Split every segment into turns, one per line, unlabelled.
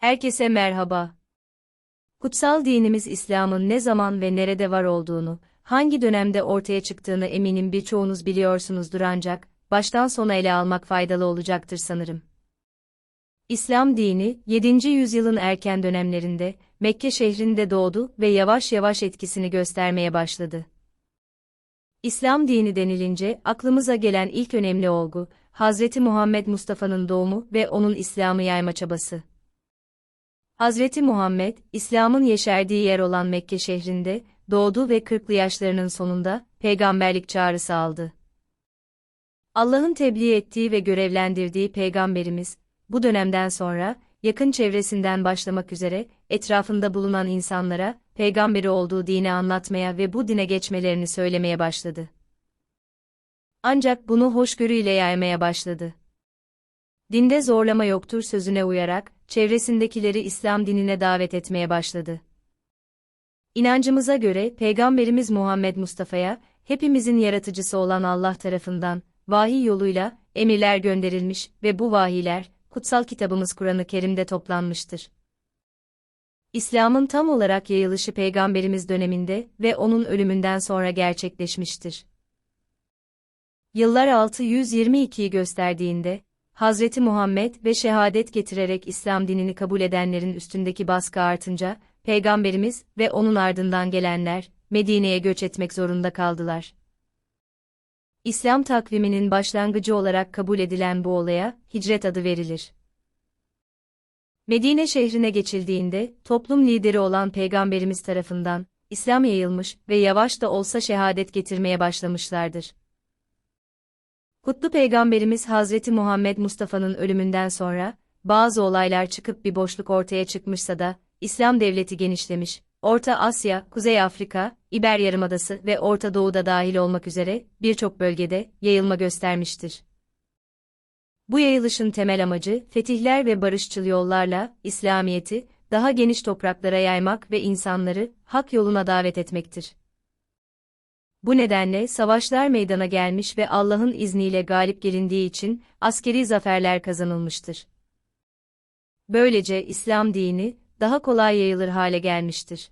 Herkese merhaba. Kutsal dinimiz İslam'ın ne zaman ve nerede var olduğunu, hangi dönemde ortaya çıktığını eminim birçoğunuz biliyorsunuzdur ancak, baştan sona ele almak faydalı olacaktır sanırım. İslam dini, 7. yüzyılın erken dönemlerinde, Mekke şehrinde doğdu ve yavaş yavaş etkisini göstermeye başladı. İslam dini denilince aklımıza gelen ilk önemli olgu, Hazreti Muhammed Mustafa'nın doğumu ve onun İslam'ı yayma çabası. Hazreti Muhammed, İslam'ın yeşerdiği yer olan Mekke şehrinde, doğdu ve 40'lı yaşlarının sonunda, peygamberlik çağrısı aldı. Allah'ın tebliğ ettiği ve görevlendirdiği peygamberimiz, bu dönemden sonra, yakın çevresinden başlamak üzere, etrafında bulunan insanlara, peygamberi olduğu dini anlatmaya ve bu dine geçmelerini söylemeye başladı. Ancak bunu hoşgörüyle yaymaya başladı. Dinde zorlama yoktur sözüne uyarak, çevresindekileri İslam dinine davet etmeye başladı. İnancımıza göre Peygamberimiz Muhammed Mustafa'ya, hepimizin yaratıcısı olan Allah tarafından, vahiy yoluyla, emirler gönderilmiş ve bu vahiyler, kutsal kitabımız Kur'an-ı Kerim'de toplanmıştır. İslam'ın tam olarak yayılışı Peygamberimiz döneminde ve onun ölümünden sonra gerçekleşmiştir. Yıllar 622'yi gösterdiğinde, Hazreti Muhammed ve şehadet getirerek İslam dinini kabul edenlerin üstündeki baskı artınca, Peygamberimiz ve onun ardından gelenler, Medine'ye göç etmek zorunda kaldılar. İslam takviminin başlangıcı olarak kabul edilen bu olaya, hicret adı verilir. Medine şehrine geçildiğinde, toplum lideri olan Peygamberimiz tarafından, İslam yayılmış ve yavaş da olsa şehadet getirmeye başlamışlardır. Kutlu Peygamberimiz Hazreti Muhammed Mustafa'nın ölümünden sonra, bazı olaylar çıkıp bir boşluk ortaya çıkmışsa da, İslam devleti genişlemiş, Orta Asya, Kuzey Afrika, İber Yarımadası ve Orta Doğu'da dahil olmak üzere birçok bölgede yayılma göstermiştir. Bu yayılışın temel amacı, fetihler ve barışçıl yollarla, İslamiyet'i, daha geniş topraklara yaymak ve insanları, hak yoluna davet etmektir. Bu nedenle savaşlar meydana gelmiş ve Allah'ın izniyle galip gelindiği için askeri zaferler kazanılmıştır. Böylece İslam dini daha kolay yayılır hale gelmiştir.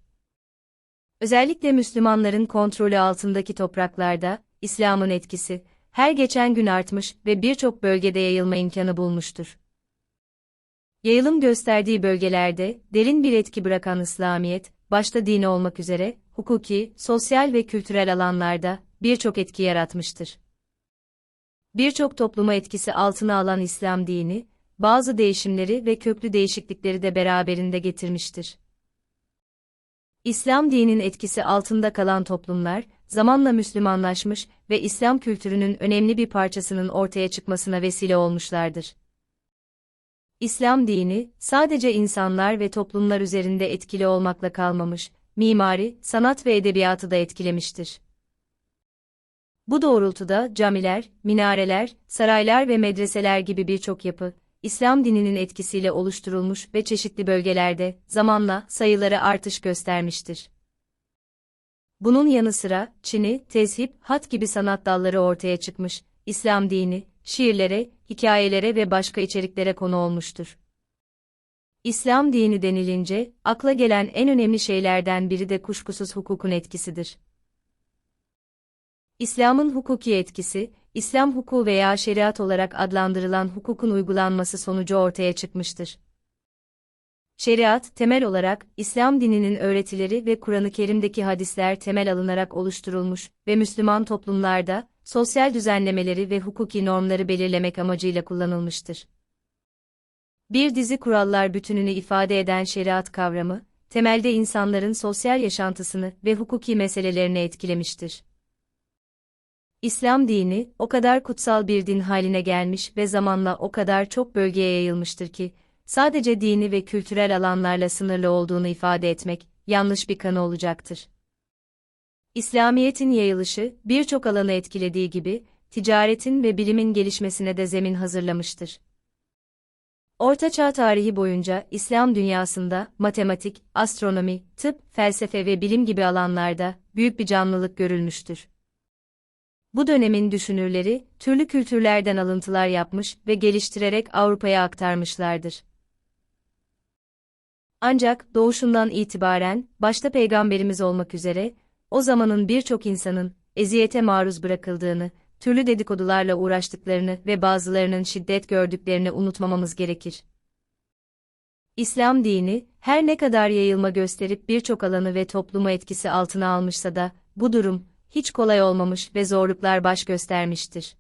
Özellikle Müslümanların kontrolü altındaki topraklarda İslam'ın etkisi her geçen gün artmış ve birçok bölgede yayılma imkanı bulmuştur. Yayılım gösterdiği bölgelerde derin bir etki bırakan İslamiyet, başta dini olmak üzere hukuki, sosyal ve kültürel alanlarda birçok etki yaratmıştır. Birçok topluma etkisi altına alan İslam dini, bazı değişimleri ve köklü değişiklikleri de beraberinde getirmiştir. İslam dininin etkisi altında kalan toplumlar, zamanla Müslümanlaşmış ve İslam kültürünün önemli bir parçasının ortaya çıkmasına vesile olmuşlardır. İslam dini, sadece insanlar ve toplumlar üzerinde etkili olmakla kalmamış, mimari, sanat ve edebiyatı da etkilemiştir. Bu doğrultuda camiler, minareler, saraylar ve medreseler gibi birçok yapı, İslam dininin etkisiyle oluşturulmuş ve çeşitli bölgelerde zamanla sayıları artış göstermiştir. Bunun yanı sıra Çin'i, tezhip, hat gibi sanat dalları ortaya çıkmış, İslam dini, şiirlere, hikayelere ve başka içeriklere konu olmuştur. İslam dini denilince, akla gelen en önemli şeylerden biri de kuşkusuz hukukun etkisidir. İslam'ın hukuki etkisi, İslam hukuku veya şeriat olarak adlandırılan hukukun uygulanması sonucu ortaya çıkmıştır. Şeriat, temel olarak, İslam dininin öğretileri ve Kur'an-ı Kerim'deki hadisler temel alınarak oluşturulmuş ve Müslüman toplumlarda, sosyal düzenlemeleri ve hukuki normları belirlemek amacıyla kullanılmıştır. Bir dizi kurallar bütününü ifade eden şeriat kavramı, temelde insanların sosyal yaşantısını ve hukuki meselelerini etkilemiştir. İslam dini, o kadar kutsal bir din haline gelmiş ve zamanla o kadar çok bölgeye yayılmıştır ki, sadece dini ve kültürel alanlarla sınırlı olduğunu ifade etmek, yanlış bir kanı olacaktır. İslamiyet'in yayılışı, birçok alanı etkilediği gibi, ticaretin ve bilimin gelişmesine de zemin hazırlamıştır. Orta Çağ tarihi boyunca İslam dünyasında matematik, astronomi, tıp, felsefe ve bilim gibi alanlarda büyük bir canlılık görülmüştür. Bu dönemin düşünürleri türlü kültürlerden alıntılar yapmış ve geliştirerek Avrupa'ya aktarmışlardır. Ancak doğuşundan itibaren, başta peygamberimiz olmak üzere, o zamanın birçok insanın eziyete maruz bırakıldığını, türlü dedikodularla uğraştıklarını ve bazılarının şiddet gördüklerini unutmamamız gerekir. İslam dini, her ne kadar yayılma gösterip birçok alanı ve toplumu etkisi altına almışsa da, bu durum, hiç kolay olmamış ve zorluklar baş göstermiştir.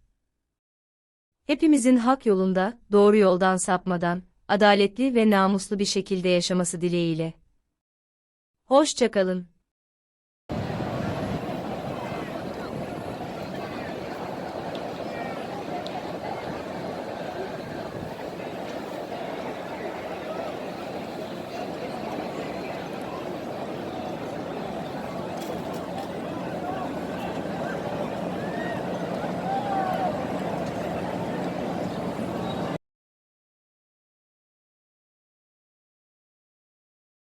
Hepimizin hak yolunda, doğru yoldan sapmadan, adaletli ve namuslu bir şekilde yaşaması dileğiyle. Hoşçakalın.